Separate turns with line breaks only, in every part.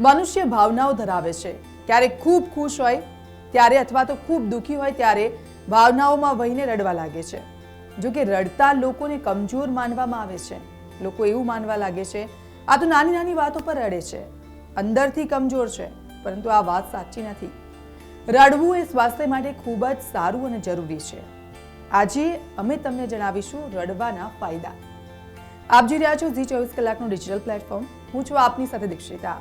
મનુષ્ય ભાવનાઓ ધરાવે છે. ક્યારેક ખૂબ ખુશ હોય, ત્યારે અથવા તો ખૂબ દુઃખી હોય, ત્યારે ભાવનાઓમાં વહીને રડવા લાગે છે. જો કે રડતા લોકોને કમજોર માનવામાં આવે છે. લોકો એવું માનવા લાગે છે, આ તો નાની નાની વાતો પર રડે છે. અંદરથી કમજોર છે, પરંતુ આ વાત સાચી નથી. રડવું એ સ્વાસ્થ્ય માટે ખૂબ જ સારું અને જરૂરી છે. આજે અમે તમને જણાવીશું રડવાના ફાયદા. આપ જોઈ રહ્યા છો ઝી ચોવીસ કલાકનું ડિજિટલ પ્લેટફોર્મ. હું છું આપની સાથે દીક્ષિતા.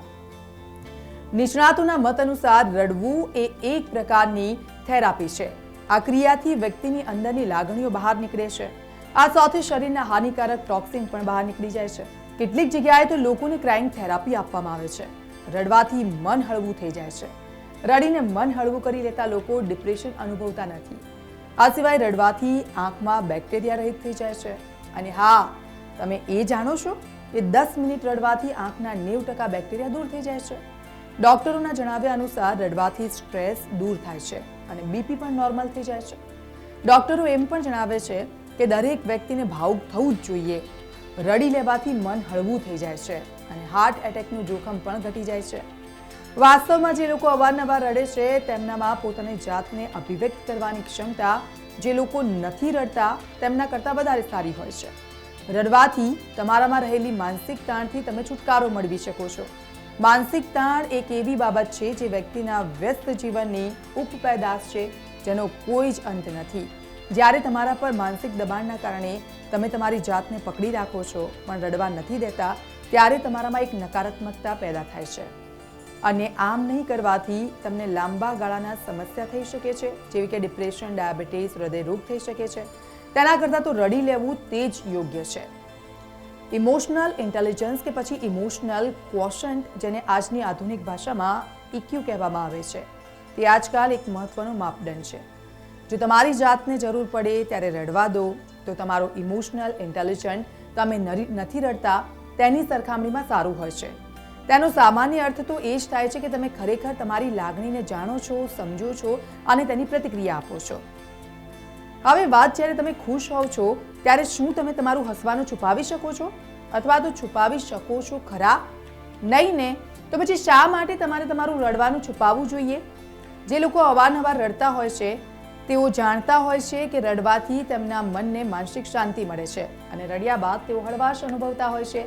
નિષ્ણાતોના મત અનુસાર રડવું એ એક પ્રકારની થેરાપી છે. આ ક્રિયાથી વ્યક્તિની અંદરની લાગણીઓ બહાર નીકળે છે. આ સાથે શરીરના હાનિકારક ટોક્સિન પણ બહાર નીકળી જાય છે. કેટલીક જગ્યાએ તો લોકોને ક્રાઇમ થેરાપી આપવામાં આવે છે. રડવાથી મન હળવું થઈ જાય છે. રડીને મન હળવું કરી લેતા લોકો ડિપ્રેશન અનુભવતા નથી. આ સિવાય રડવાથી આંખમાં બેક્ટેરિયા રહિત થઈ જાય છે. અને હા, તમે એ જાણો છો કે દસ મિનિટ રડવાથી આંખના નેવ ટકા બેક્ટેરિયા દૂર થઈ જાય છે? ડોક્ટરોના જણાવ્યા અનુસાર રડવાથી સ્ટ્રેસ દૂર થાય છે અને બીપી પણ નોર્મલ થઈ જાય છે. ડોક્ટરો એમ પણ જણાવે છે કે દરેક વ્યક્તિને ભાવુક થવું જ જોઈએ. રડી લેવાથી મન હળવું થઈ જાય છે અને હાર્ટ એટેકનું જોખમ પણ ઘટી જાય છે. વાસ્તવમાં જે લોકો અવારનવાર રડે છે, તેમનામાં પોતાની જાતને અભિવ્યક્ત કરવાની ક્ષમતા જે લોકો નથી રડતા, તેમના કરતાં વધારે સારી હોય છે. રડવાથી તમારામાં રહેલી માનસિક તાણથી તમે છુટકારો મેળવી શકો છો. માનસિક તાણ એક એવી બાબત છે જે વ્યક્તિના વ્યસ્ત જીવનની ઉપપેદાશ છે, જેનો કોઈ જ અંત નથી. જ્યારે તમારા પર માનસિક દબાણના કારણે તમે તમારી જાતને પકડી રાખો છો, પણ રડવા નથી દેતા, ત્યારે તમારામાં એક નકારાત્મકતા પેદા થાય છે. અને આમ નહીં કરવાથી તમને લાંબા ગાળાના સમસ્યા થઈ શકે છે, જેવી કે ડિપ્રેશન ડાયાબિટીસ હૃદયરોગ થઈ શકે છે. તેના કરતાં તો રડી લેવું તે જ યોગ્ય છે. ઇમોશનલ ઇન્ટેલિજન્સ કે પછી ઇમોશનલ ક્વોશન્ટ જેને આજની આધુનિક ભાષામાં ઇક્યુ કહેવામાં આવે છે, તે આજકાલ એક મહત્વનો માપદંડ છે. જો તમારી જાતને જરૂર પડે ત્યારે રડવા દો, તો તમારો ઇમોશનલ ઇન્ટેલિજન્ટ તમે નથી રડતા, તેની સરખામણીમાં સારું હોય છે. તેનો સામાન્ય અર્થ તો એ જ થાય છે કે તમે ખરેખર તમારી લાગણીને જાણો છો, સમજો છો અને તેની પ્રતિક્રિયા આપો છો. હવે વાત જ્યારે તમે ખુશ હોવ છો, ત્યારે શું તમે તમારું હસવાનું છુપાવી શકો છો? અથવા તો છુપાવી શકો છો ખરા? નહીં ને, તો પછી શા માટે તમારે તમારું રડવાનું છુપાવવું જોઈએ? જે લોકો અવારનવાર રડતા હોય છે, તેઓ જાણતા હોય છે કે રડવાથી તેમના મનને માનસિક શાંતિ મળે છે અને રડ્યા બાદ તેઓ હળવાશ અનુભવતા હોય છે.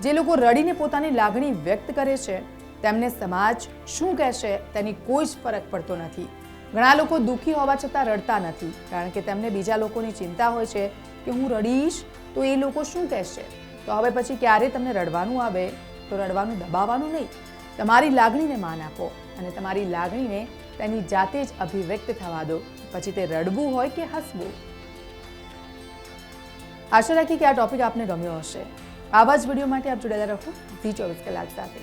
જે લોકો રડીને પોતાની લાગણી વ્યક્ત કરે છે, તેમને સમાજ શું કહેશે તેની કોઈ જ ફરક પડતો નથી. ઘણા લોકો દુઃખી હોવા છતાં રડતા નથી, કારણ કે તેમને બીજા લોકોની ચિંતા હોય છે કે હું રડીશ તો એ લોકો શું કહેશે? તો હવે પછી ક્યારે તમને રડવાનું આવે? તો રડવાનું દબાવવાનું નહીં. તમારી લાગણીને માન આપો અને તમારી લાગણીને તેની જાતે જ અભિવ્યક્ત થવા દો. પછી તે રડવું હોય કે હસવું? આશા રાખી કે આ ટોપિક આપને ગમ્યો હશે. આવા જ વીડિયો માટે આપ જોડાયેલા રહો ઝી ચોવીસ કલાક સાથે.